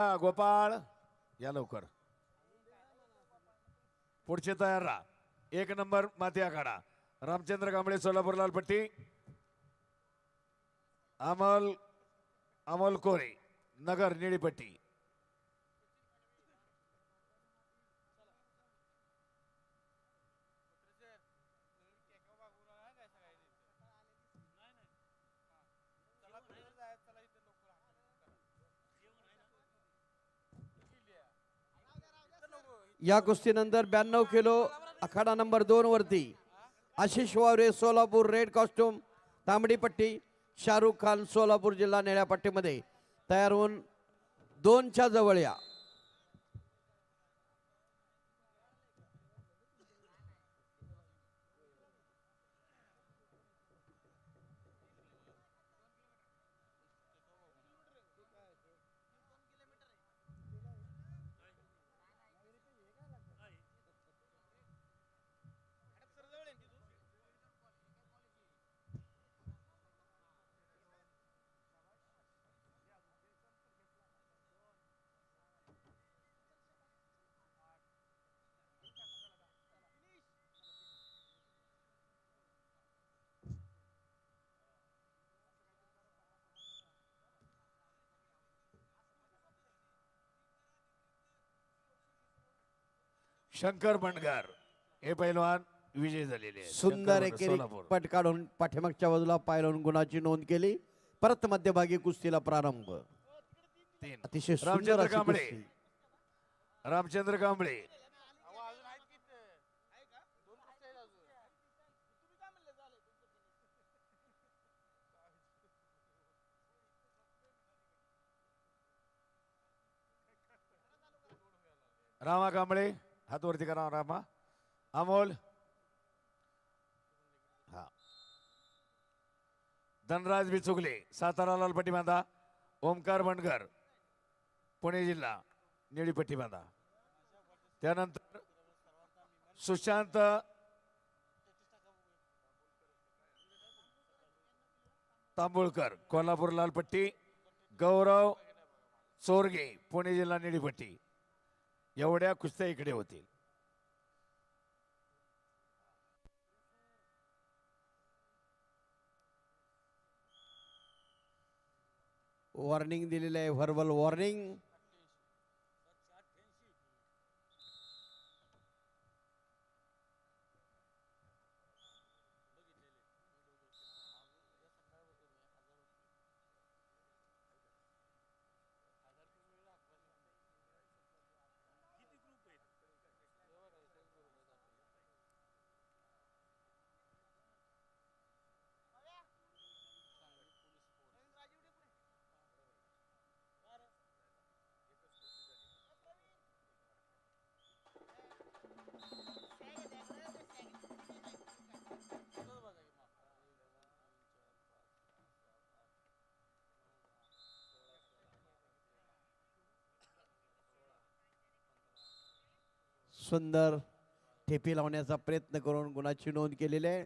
हा, गोपाळ. या लवकर. पुढचे तयार राहा. एक नंबर माती आखाडा. रामचंद्र कांबळे सोलापूर लालपट्टी. अमल अमोल कोरे. नगर निळीपट्टी. या कुस्तीनंतर ब्याण्णव किलो अखाडा नंबर दोन वरती आशिष वावरे सोलापूर रेड कॉस्ट्युम तांबडी पट्टी शाहरुख खान सोलापूर जिल्हा निळ्या पट्टीमध्ये तयार होऊन दोनच्या जवळ या. शंकर बंडगर हे पैलवान विजय झालेले आहेत. सुंदर शंकर एकेरी सोलापूर. पट काढून पाठीमागच्या बाजूला पायलवून गुणाची नोंद केली. परत मध्यभागी कुस्तीला प्रारंभ. तीन. अतिशय सुंदर रामचंद्र अशी कांबळे. कुस्ती. रामचंद्र कांबळे. रामा कांबळे. हात वरती करा हो, रामा. अमोल. हा. धनराज बिचुगले सातारा लालपट्टी बांधा. ओमकार बंडकर पुणे जिल्हा निळीपट्टी बांधा. त्यानंतर सुशांत तांबुळकर कोल्हापूर लालपट्टी. गौरव चोरगे पुणे जिल्हा निळीपट्टी एवढ्या कुस्त्या इकडे होतील. वॉर्निंग दिलेलं आहे व्हर्बल वॉर्निंग सुंदर ठेपी लावण्याचा प्रयत्न करून गुणाची नोंद केलेली आहे.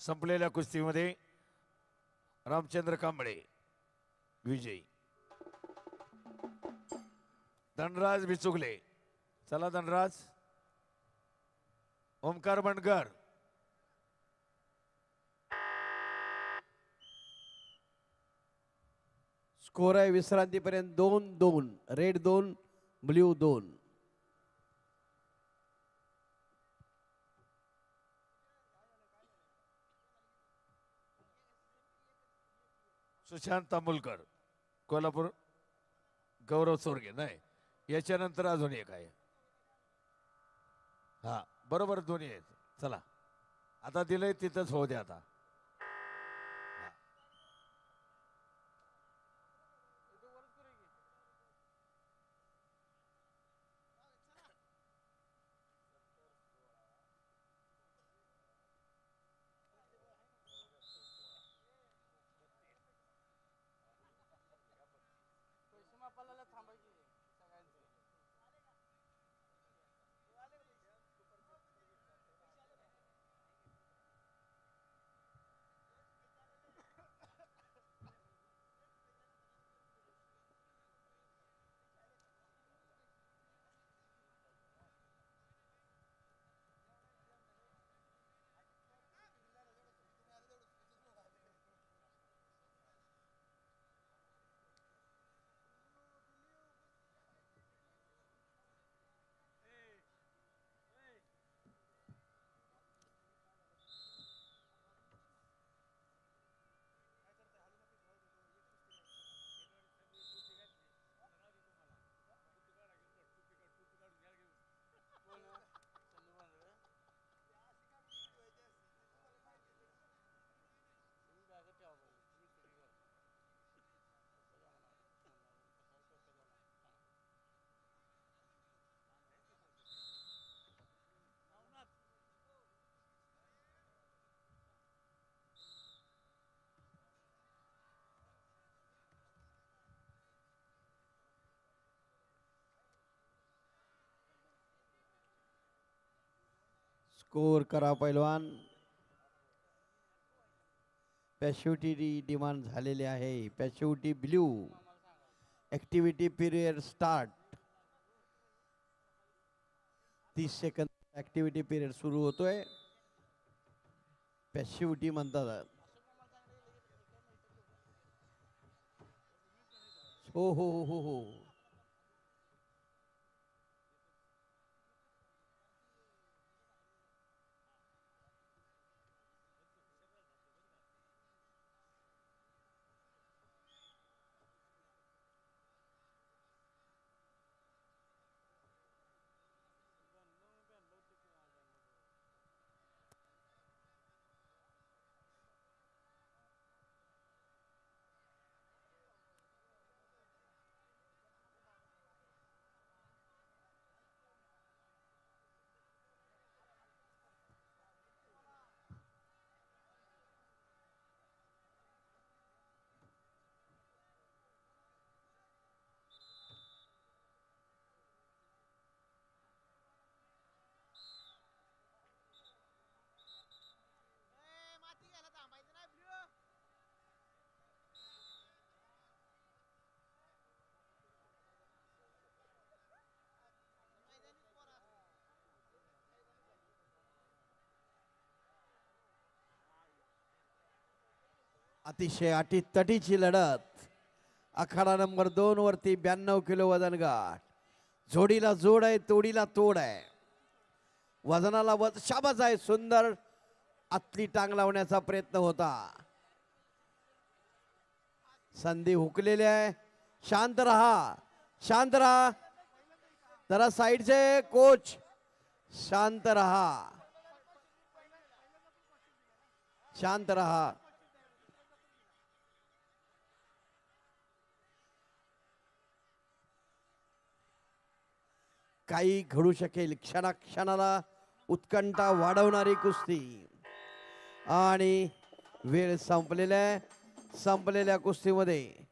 संपलेल्या कुस्तीमध्ये रामचंद्र कांबळे विजयी. धनराज बिचुगले. चला धनराज. ओमकार बंडकर स्कोर आहे विश्रांतीपर्यंत दोन दोन रेड दोन ब्ल्यू दोन. सुशांत तांबुलकर कोल्हापूर गौरव सोरगे नाही. याच्यानंतर अजून एक आहे. हा बरोबर दोन्ही आहेत. चला. आता दिलंय तिथंच होऊ द्या आता. स्कोर करा पैलवान. पॅशिव्हिटी डिमांड झालेली आहे. Passivity blue activity period start तीस सेकंद ॲक्टिव्हिटी पिरियड सुरू होतोय. पॅशिव्हिटी म्हणतात. हो हो हो हो. हो हो अतिशय अटीतटीची लढत. आखाडा नंबर दोन वरती ब्याण्णव किलो वजनगाठ जोडीला जोड आहे तोडीला तोड आहे. वजनाला वज शाबाच आहे सुंदर आतली टांग लावण्याचा प्रयत्न होता. संधी हुकलेली आहे. शांत रहा शांत रहा. जरा साईडचे कोच शांत रहा. शांत रहा. काही घडू शकेल. क्षणाक्षणाला उत्कंठा वाढवणारी कुस्ती. आणि वेळ संपलेल्या संपलेल्या कुस्तीमध्ये